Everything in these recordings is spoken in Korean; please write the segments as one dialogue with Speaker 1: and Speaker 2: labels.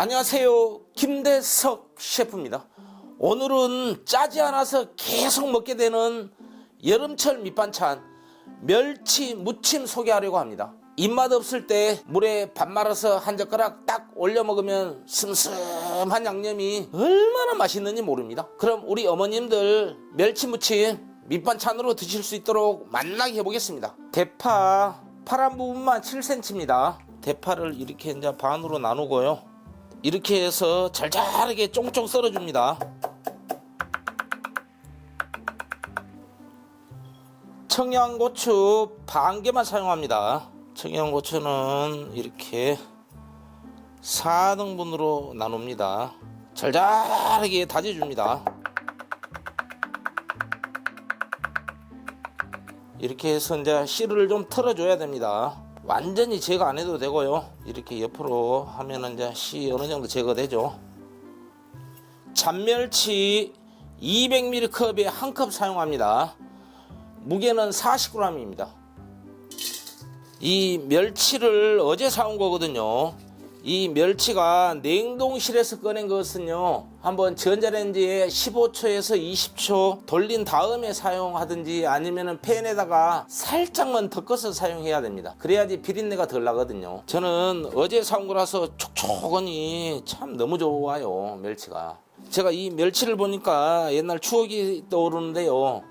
Speaker 1: 안녕하세요. 김대석 셰프입니다. 오늘은 짜지 않아서 계속 먹게 되는 여름철 밑반찬 멸치 무침 소개하려고 합니다. 입맛 없을 때 물에 밥 말아서 한 젓가락 딱 올려 먹으면 슴슴한 양념이 얼마나 맛있는지 모릅니다. 그럼 우리 어머님들 멸치 무침 밑반찬으로 드실 수 있도록 만나게 해보겠습니다. 대파 파란 부분만 7cm입니다. 대파를 이렇게 이제 반으로 나누고요. 이렇게 해서 잘잘하게 쫑쫑 썰어줍니다. 청양고추 반 개만 사용합니다. 청양고추는 이렇게 4등분으로 나눕니다. 잘잘하게 다져줍니다. 이렇게 해서 이제 씨를 좀 털어줘야 됩니다. 완전히 제거 안 해도 되고요. 이렇게 옆으로 하면은 이제 씨 어느 정도 제거되죠. 잔멸치 200ml 컵에 한 컵 사용합니다. 무게는 40g입니다. 이 멸치를 어제 사온 거거든요. 이 멸치가 냉동실에서 꺼낸 것은요, 한번 전자레인지에 15초에서 20초 돌린 다음에 사용하든지 아니면은 팬에다가 살짝만 덮어서 사용해야 됩니다. 그래야지 비린내가 덜 나거든요. 저는 어제 사온 거라서 촉촉하니 참 너무 좋아요, 멸치가. 제가 이 멸치를 보니까 옛날 추억이 떠오르는데요.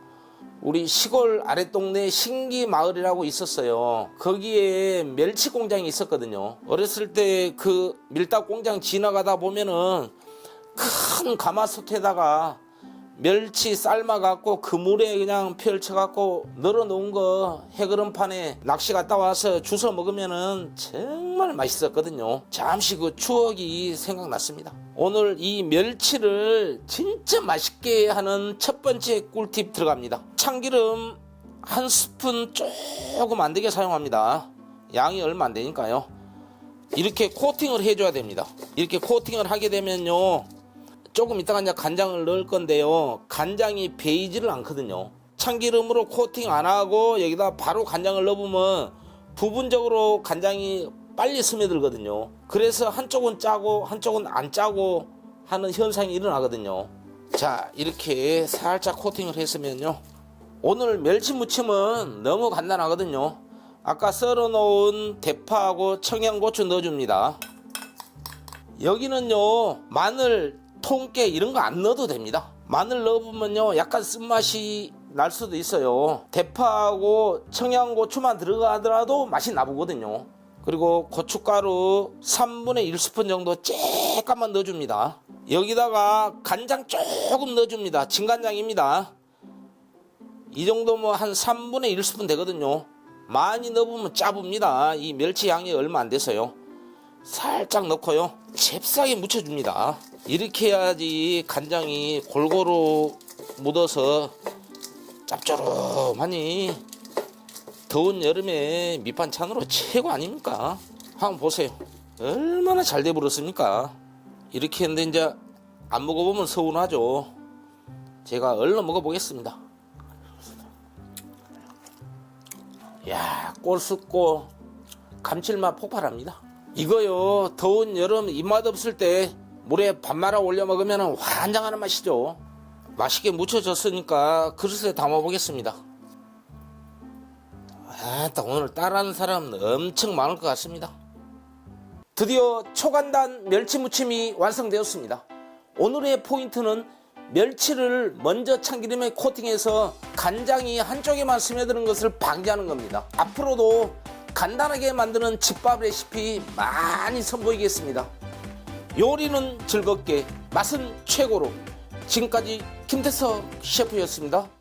Speaker 1: 우리 시골 아랫동네 신기 마을이라고 있었어요. 거기에 멸치 공장이 있었거든요. 어렸을 때 그 밀당 공장 지나가다 보면은 큰 가마솥에다가 멸치 삶아갖고 그 물에 그냥 펼쳐갖고 널어놓은 거 해그름판에 낚시 갔다 와서 주워 먹으면은 정말 맛있었거든요. 잠시 그 추억이 생각났습니다. 오늘 이 멸치를 진짜 맛있게 하는 첫 번째 꿀팁 들어갑니다. 참기름 한 스푼 조금 안 되게 사용합니다. 양이 얼마 안 되니까요. 이렇게 코팅을 해줘야 됩니다. 이렇게 코팅을 하게 되면요. 조금 이따가 이제 간장을 넣을 건데요. 간장이 베이지를 않거든요. 참기름으로 코팅 안 하고 여기다 바로 간장을 넣으면 부분적으로 간장이 빨리 스며들거든요. 그래서 한쪽은 짜고 한쪽은 안 짜고 하는 현상이 일어나거든요. 자, 이렇게 살짝 코팅을 했으면요. 오늘 멸치 무침은 너무 간단하거든요. 아까 썰어 놓은 대파하고 청양고추 넣어줍니다. 여기는요, 마늘, 통깨 이런 거 안 넣어도 됩니다. 마늘 넣어보면요, 약간 쓴맛이 날 수도 있어요. 대파하고 청양고추만 들어가더라도 맛이 나보거든요. 그리고 고춧가루 3분의 1스푼 정도 쬐깐만 넣어줍니다. 여기다가 간장 조금 넣어줍니다. 진간장입니다. 이 정도면 한 3분의 1스푼 되거든요. 많이 넣어보면 짜봅니다. 이 멸치 양이 얼마 안 돼서요. 살짝 넣고요. 잽싸게 묻혀줍니다. 이렇게 해야지 간장이 골고루 묻어서 짭조름하니 더운 여름에 밑반찬으로 최고 아닙니까? 한번 보세요. 얼마나 잘 돼버렸습니까? 이렇게 했는데 이제 안 먹어보면 서운하죠. 제가 얼른 먹어보겠습니다. 야, 꼴쑥고 감칠맛 폭발합니다. 이거요, 더운 여름 입맛 없을 때 물에 밥 말아 올려 먹으면 환장하는 맛이죠. 맛있게 무쳐졌으니까 그릇에 담아 보겠습니다. 아따, 오늘 따라하는 사람 엄청 많을 것 같습니다. 드디어 초간단 멸치 무침이 완성되었습니다. 오늘의 포인트는 멸치를 먼저 참기름에 코팅해서 간장이 한쪽에만 스며드는 것을 방지하는 겁니다. 앞으로도 간단하게 만드는 집밥 레시피 많이 선보이겠습니다. 요리는 즐겁게, 맛은 최고로. 지금까지 김태석 셰프였습니다.